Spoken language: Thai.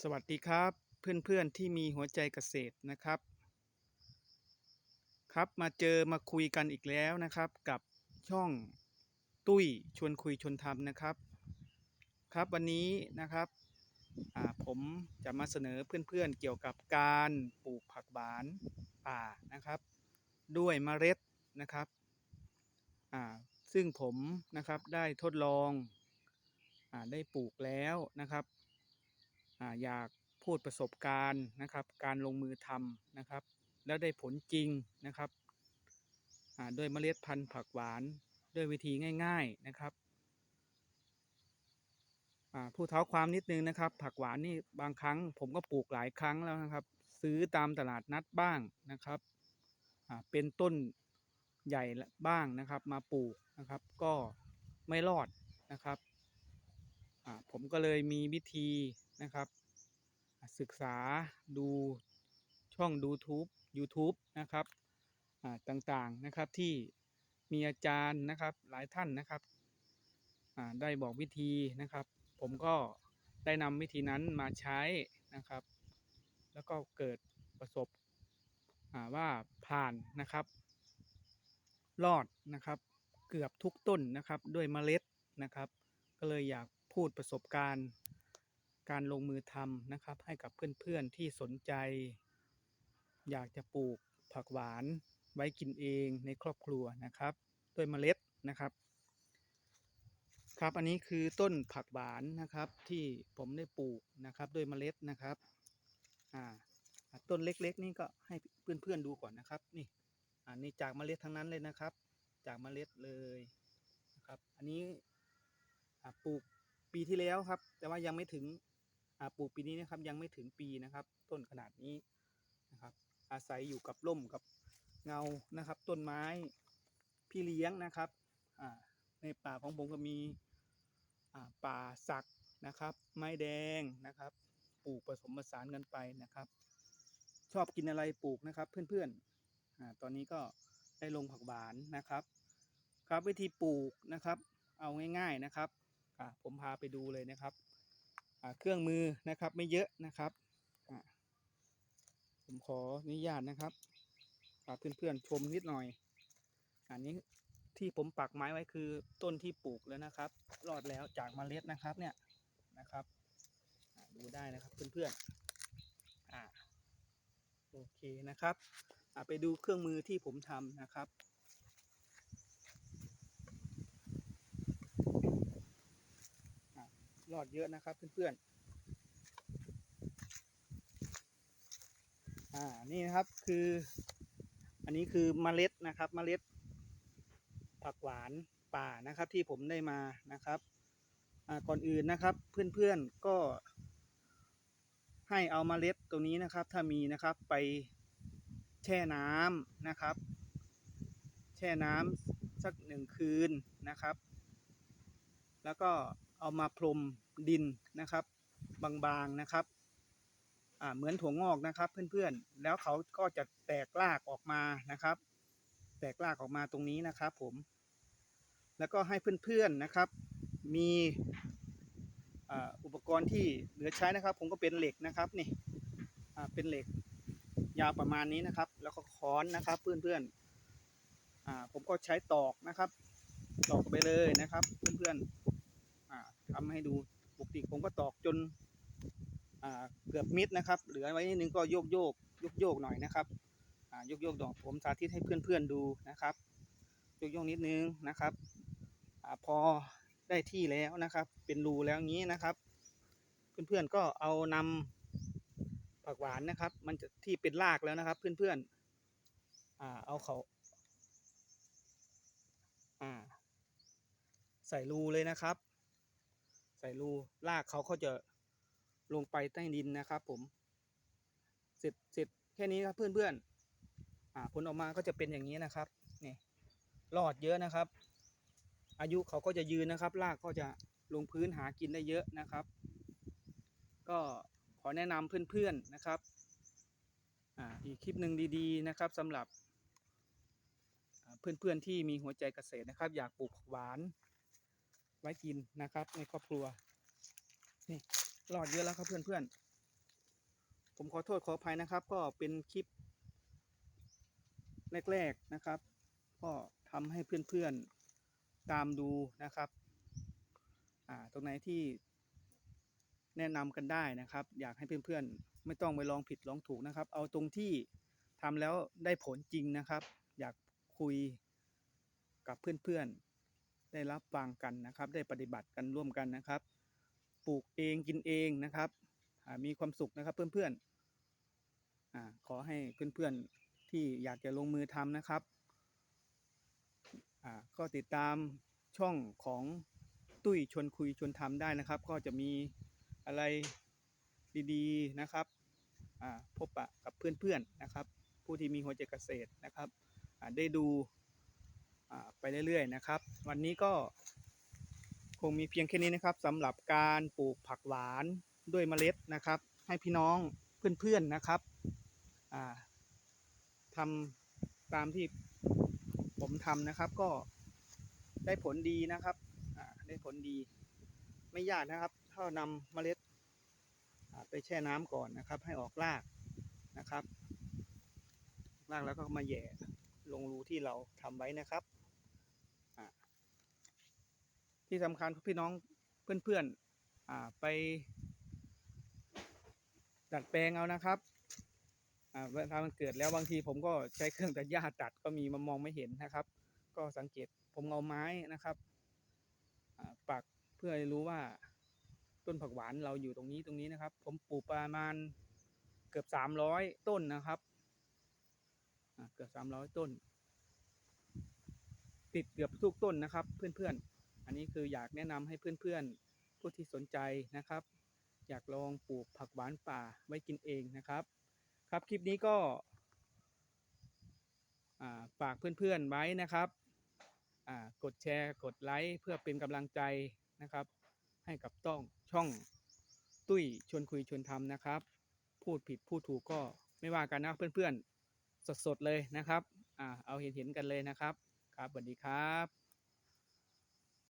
สวัสดีครับเพื่อนๆที่มีหัวใจเกษตรนะครับ ครับมาเจอมาคุยกันอีกแล้วนะครับกับช่องตุ้ยชวนคุยชวนทำนะครับ ครับวันนี้นะครับอ่าผมจะมาเสนอเพื่อนๆเกี่ยวกับการปลูกผักหวานป่านะครับ ด้วยเมล็ดนะครับอ่าซึ่งผมนะครับได้ทดลองอาได้ปลูกแล้วนะครับ อยากพูดประสบการณ์นะครับ การลงมือทำนะครับ แล้วได้ผลจริงนะครับด้วยเมล็ดพันธุ์ผักหวานด้วยวิธีง่าย ๆนะครับผู้เท้าความนิดนึงนะครับ ผักหวานนี่บางครั้ง ผมก็ปลูกหลายครั้งแล้วนะครับ ซื้อตามตลาดนัดบ้างนะครับเป็นต้นใหญ่บ้างนะครับ มาปลูกนะครับ ก็ไม่รอดนะครับผมก็เลยมีวิธี นะครับ ศึกษาดูช่องดูทูบ YouTube นะครับอ่าต่างๆนะครับที่มีอาจารย์นะครับหลายท่านนะครับได้บอกวิธีนะครับ ผมก็ได้นำวิธีนั้นมาใช้นะครับ แล้วก็เกิดประสบว่าผ่านนะครับ รอดนะครับเกือบทุกต้นนะครับด้วยเมล็ดนะครับ ก็เลยอยากพูดประสบการณ์ การลงมือทำนะครับ ให้กับเพื่อนๆที่สนใจ อยากจะปลูกผักหวานไว้กินเองในครอบครัวนะครับด้วยเมล็ดนะครับ ครับอันนี้คือต้นผักหวานนะครับที่ผมได้ปลูกนะครับด้วยเมล็ดนะครับอ่าต้นเล็กๆ นี่ก็ให้เพื่อนๆดูก่อนนะครับ นี่อันนี้จากเมล็ดทั้งนั้นเลยนะครับ จากเมล็ดเลยนะครับ อันนี้ปลูกปีที่แล้วครับ แต่ว่ายังไม่ถึง ปลูกปีนี้นะครับยังไม่ถึงปีนะครับ ต้นขนาดนี้นะครับ อาศัยอยู่กับร่มกับเงานะครับ ต้นไม้พี่เลี้ยงนะครับในป่าของผมก็มีป่าสักนะครับ ไม้แดงนะครับ ปลูกผสมผสานกันไปนะครับ ชอบกินอะไรปลูกนะครับเพื่อนๆอตอนนี้ก็ได้ลงผักหวานนะครับ ครับวิธีปลูกนะครับ เอาง่าย ๆนะครับผมพาไปดูเลยนะครับ เครื่องมือนะครับไม่เยอะนะครับผมขออนุญาตนะครับพาเพื่อนๆชมนิดหน่อย อันนี้ที่ผมปักไม้ไว้คือต้นที่ปลูกแล้วนะครับ รอดแล้วจากเมล็ดนะครับเนี่ยนะครับดูได้นะครับเพื่อนๆอะโอเคนะครับไปดูเครื่องมือที่ผมทำนะครับ รอดเยอะนะครับเพื่อนๆ อ่า นี่นะครับคือ อันนี้คือเมล็ดนะครับเมล็ด ผักหวานป่านะครับที่ผมได้มานะครับ อ่า ก่อนอื่นนะครับเพื่อนๆก็ ให้เอาเมล็ดตรงนี้นะครับ ถ้ามีนะครับไปแช่น้ำนะครับ แช่น้ำสักหนึ่งคืนนะครับ แล้วก็ เอามาพรมดินนะครับ บางๆนะครับเหมือนถั่วงอกนะครับเพื่อนๆ แล้วเขาก็จะแตกรากออกมานะครับ แตกรากออกมาตรงนี้นะครับ ผม แล้วก็ให้เพื่อนๆนะครับ มีอุปกรณ์ที่เหลือใช้นะครับ ผมก็เป็นเหล็กนะครับนี่เป็นเหล็กยาวประมาณนี้นะครับ แล้วก็ค้อนนะครับ เพื่อนๆผมก็ใช้ตอกนะครับ ตอกไปเลยนะครับ เพื่อนๆ อ่าทำให้ดูปกติผมก็ตอกจนเกือบมิดนะครับ เหลือไว้นิดนึงก็โยกโยกโยกโยกหน่อยนะครับโยกโยกดอกผมสาธิตให้เพื่อนๆดูนะครับโยกโยกนิดนึงนะครับอพอได้ที่แล้วนะครับ เป็นรูแล้วงี้นะครับ เพื่อนๆก็เอานำผักหวานนะครับ มันจะที่เป็นรากแล้วนะครับ เพื่อนๆอ่าเอาเขาใส่รูเลยนะครับ ใส่รูรากเขาเขาจะลงไปใต้ดินนะครับ ผม เสร็จเสร็จแค่นี้ครับเพื่อนๆอ่าผลออกมาก็จะเป็นอย่างนี้นะครับนี่รอดเยอะนะครับ อายุเขาก็จะยืนนะครับรากก็จะลงพื้นหากินได้เยอะนะครับ ก็ขอแนะนำเพื่อนๆนะครับอ่าอีกคลิปหนึ่งดีๆนะครับสำหรับอ่าเพื่อนๆที่มีหัวใจเกษตรนะครับ อยากปลูกผักหวาน ไว้กินนะครับ ในครอบครัว นี่รอดเยอะแล้วครับเพื่อนผมขอโทษขออภัยนะครับ ก็เป็นคลิป แรกๆนะครับ ก็ทำให้เพื่อนๆตามดูนะครับอ่าตรงไหนที่แนะนำกันได้นะครับ อยากให้เพื่อนๆ ไม่ต้องไปลองผิดลองถูกนะครับ เอาตรงที่ทำแล้วได้ผลจริงนะครับ อยากคุยกับเพื่อนๆ ได้รับฟังกันนะครับ ได้ปฏิบัติกันร่วมกันนะครับ ปลูกเองกินเองนะครับมีความสุขนะครับเพื่อนๆอขอให้เพื่อนๆที่อยากจะลงมือทำนะครับก็ติดตามช่องของตุ้ยชวนคุยชวนทำได้นะครับ ก็จะมีอะไรดีๆนะครับพบปะกับเพื่อนๆนะครับ ผู้ที่มีหัวใจเกษตรนะครับได้ดู ไปเรื่อยๆนะครับ วันนี้ก็คงมีเพียงแค่นี้นะครับสำหรับการปลูกผักหวานด้วยเมล็ดนะครับ ให้พี่น้องเพื่อนๆนะครับทำตามที่ผมทำนะครับก็ได้ผลดีนะครับได้ผลดีไม่ยากนะครับถ้านำเมล็ดไปแช่น้ำก่อนนะครับ ให้ออกรากนะครับรากแล้วก็มาแย่ลงรูที่เราทำไว้นะครับ ที่สำคัญพี่น้องเพื่อนๆไป ดัดแปลงเอานะครับเวลามันเกิดแล้วบางทีผมก็ใช้เครื่องตัดหญ้าตัดก็มีมันมองไม่เห็นนะครับ ก็สังเกตผมเอาไม้นะครับอ่าปักเพื่อรู้ว่าต้นผักหวานเราอยู่ตรงนี้ตรงนี้นะครับ ผมปลูกประมาณเกือบสามร้อยต้นนะครับเกือบสามร้อยต้น ติดเกือบทุกต้นนะครับ เพื่อนๆ อันนี้คืออยากแนะนำให้เพื่อนๆ ผู้ที่สนใจนะครับ อยากลองปลูกผักหวานป่าไว้กินเองนะครับ ครับคลิปนี้ก็ฝากเพื่อนๆไว้นะครับกดแชร์กดไลค์เพื่อเป็นกำลังใจนะครับ ให้กับต้องช่องตุ้ยชวนคุยชวนทำนะครับ พูดผิดพูดถูกก็ไม่ว่ากันนะเพื่อนๆ สดๆเลยนะครับอเอาเห็นๆกันเลยนะครับ ครับสวัสดีครับ